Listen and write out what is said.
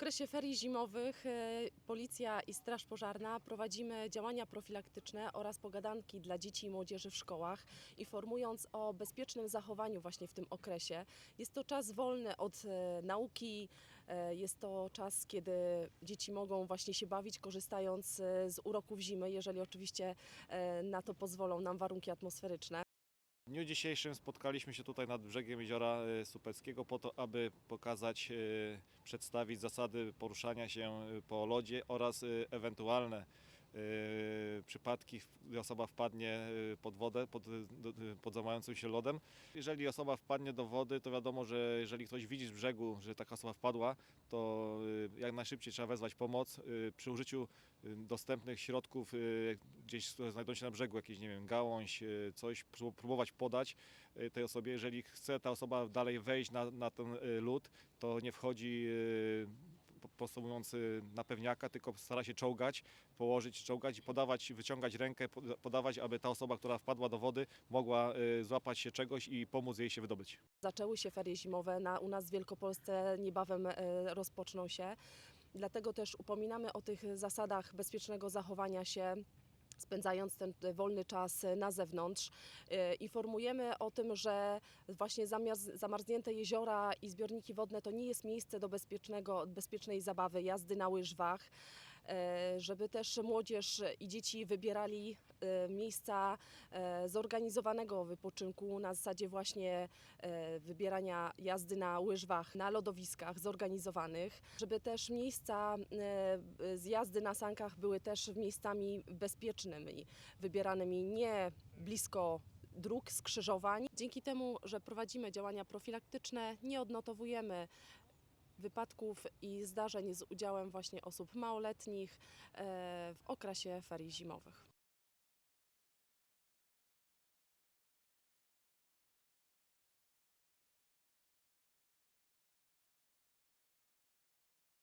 okresie ferii zimowych e, Policja i Straż Pożarna prowadzimy działania profilaktyczne oraz pogadanki dla dzieci i młodzieży w szkołach, informując o bezpiecznym zachowaniu właśnie w tym okresie. Jest to czas wolny od e, nauki, e, jest to czas, kiedy dzieci mogą właśnie się bawić, korzystając z uroków zimy, jeżeli oczywiście na to pozwolą nam warunki atmosferyczne. W dniu dzisiejszym spotkaliśmy się tutaj nad brzegiem jeziora e, Supeckiego po to, aby pokazać, e, przedstawić zasady poruszania się e, po lodzie oraz ewentualne przypadki, gdy osoba wpadnie e, pod wodę, pod, do- pod się lodem. Jeżeli osoba wpadnie do wody, to wiadomo, że jeżeli ktoś widzi z brzegu, że taka osoba wpadła, to jak najszybciej trzeba wezwać pomoc. Przy użyciu dostępnych środków, gdzieś znajdą się na brzegu, jakieś, nie wiem, gałąź, coś, prób- próbować podać tej osobie. Jeżeli chce ta osoba dalej wejść na, na ten lód, to nie wchodzi po prostu mówiąc e, na pewniaka, tylko stara się czołgać, położyć, czołgać i podawać, wyciągać rękę, pod- podawać, aby ta osoba, która wpadła do wody, mogła e, złapać się czegoś i pomóc jej się wydobyć. Zaczęły się ferie zimowe, na, u nas w Wielkopolsce niebawem e, rozpoczną się. Dlatego też upominamy o tych zasadach bezpiecznego zachowania się. Spędzając ten e, wolny czas e, na zewnątrz, E, informujemy o tym, że właśnie zamarznięte jeziora i zbiorniki wodne to nie jest miejsce do bezpiecznego, bezpiecznej zabawy, jazdy na łyżwach, żeby też młodzież i dzieci wybierali e, miejsca e, zorganizowanego wypoczynku na zasadzie właśnie e, wybierania jazdy na łyżwach, na lodowiskach zorganizowanych, żeby też miejsca e, z jazdy na sankach były też miejscami bezpiecznymi, wybieranymi nie blisko dróg, skrzyżowań. Dzięki temu, że prowadzimy działania profilaktyczne, nie odnotowujemy wypadków i zdarzeń z udziałem właśnie osób małoletnich e, w okresie ferii zimowych.